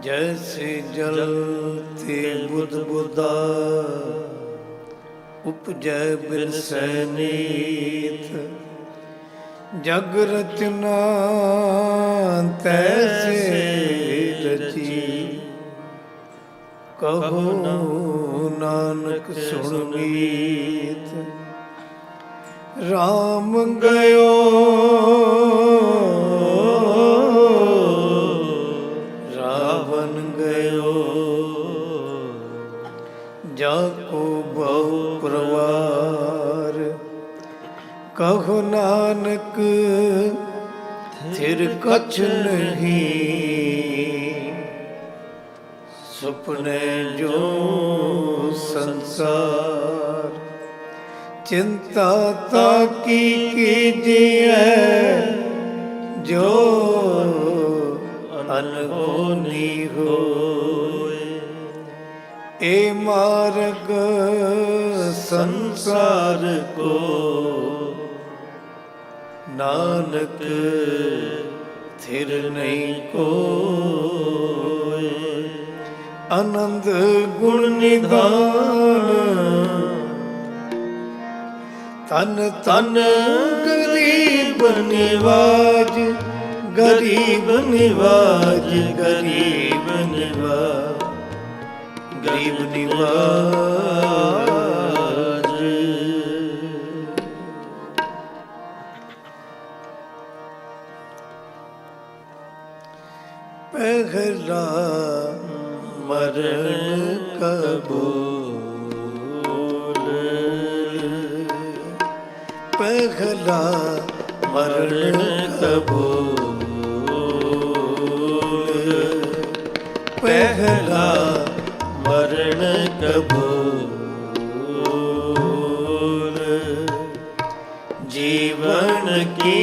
ਜੈਸੇ ਜਲ ਤੇ ਬੁੱਧ ਬੁੱਧਾ, ਉਪਜੈ ਬਿਨ ਸੈਨੀਤ। ਜਗ ਰਚਨਾ ਤੈਸੇ ਰਚੀ, ਕਹੋ ਨਾਨਕ ਸੁਣ ਮੀਤ। ਰਾਮ ਗਇਓ ਰਾਵਣ ਗਇਓ। ਜਾ ਕੋ ਬਹੁ ਪਰਵਾਰ। ਕਹੋ ਨਾਨਕ, ਥਿਰ ਕਛ ਨਹੀਂ। ਸੁਪਨੇ ਜੋ ਸੰਸਾਰ। ਚਿੰਤਾ ਤਾ ਕੀ ਕੀਜੀਐ, ਜੋ ਅਨਹੋਨੀ ਹੋਏ। ਏ ਮਾਰਗ ਸੰਸਾਰ ਕੋ। ਨਾਨਕ ਥਿਰ ਨਹੀਂ ਕੋਏ। ਆਨੰਦ ਗੁਣ ਨਿਧਾਨ। ਤਨ ਤਨ ਗਰੀਬ ਨਿਵਾਜ। ਗਰੀਬ ਨਿਵਾਜ ਗਰੀਬ ਨਿਵਾਜ ਗਰੀਬ ਨਿਵਾਜ ਪਹਿਲਾ ਮਰਨ ਕਬੂਲ ਪਹਿਲਾ ਮਰਨ ਕਬੂਲ ਵਰਣ ਕਬੂਲ। ਜੀਵਨ ਕੀ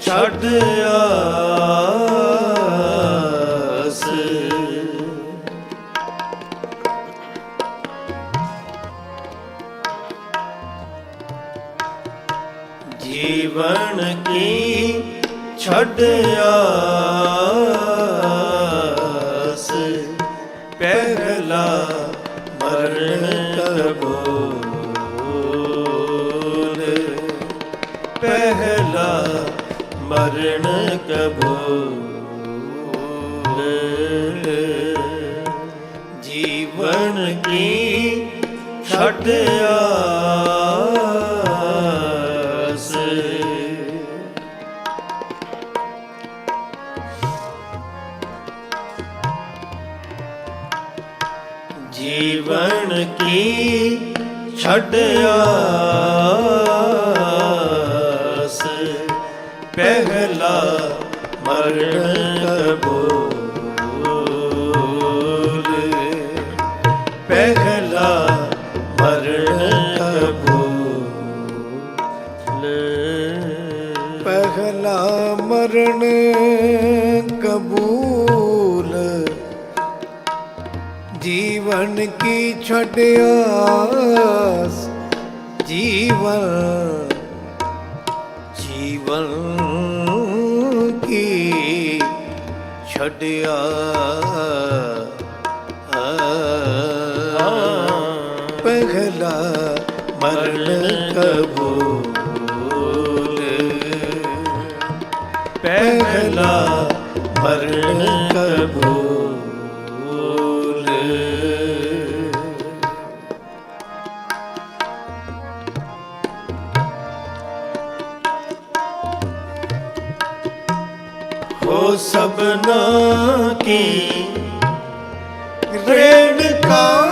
ਛੱਡ ਆਸ। ਜੀਵਨ ਕੀ ਛੱਡ ਆਸ। ਕੀ ਛੱਡ ਆਸ? ਜੀਵਨ ਕੀ ਛੱਡ ਆਸ? ਪਹਿਲਾ ਮਰਨ ਪਹਿਲਾ ਮਰਨ ਕਬੂਲ। ਪਹਿਲਾ ਮਰਨ ਕਬੂਲ। ਜੀਵਨ ਕੀ ਛੜਿਆਸ ਜੀਵਨ ਜੀਵਨ ਕੀ ਛੜਿਆ ਪਹਿਲਾ ਮਰਨ ਕਬੂਲ ਪਹਿਲਾ ਮਰਨ ਕਬੂਲ ਹੋ ਸਬਨਾ ਕੀ ਰੇਣਕਾ ਸਭਨਾ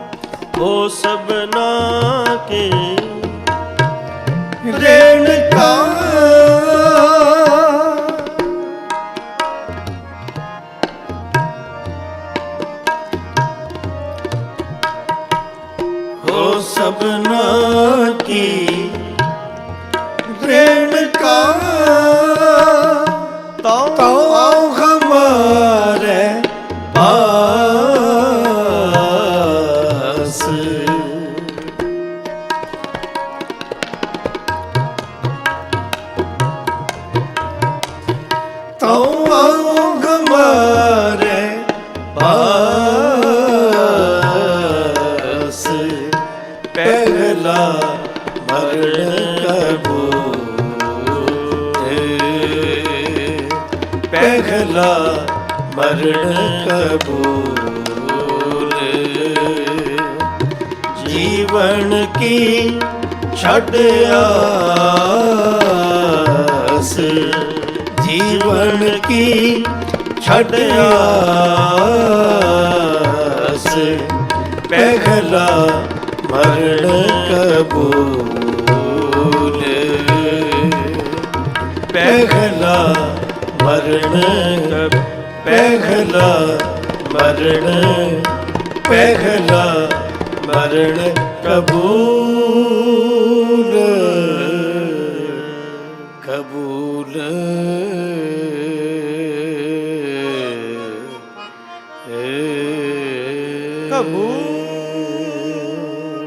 ਹੋ ਸਭਨਾ ਕੀ। ਸਭਨਾ ਕੀ। ਪਾਸ ਤਉ ਹਮਾਰੇ ਪਾਸ। ਪਹਿਲਾ ਮਰਨ ਕਬੂਲ ਪਹਿਲਾ ਮਰਨ ਕਬੂਲ ਜੀਵਨ ਕੀ ਛੱਡ ਆਸ? ਜੀਵਨ ਕੀ ਛੱਡ ਆਸ? ਪਹਿਲਾ ਮਰਨ ਕਬੂਲ। ਪਹਿਲਾ ਮਰਨ ਪਹਿਲਾ ਮਰਨ ਪਹਿਲਾ ਮਰਨ ਕਬੂਲ।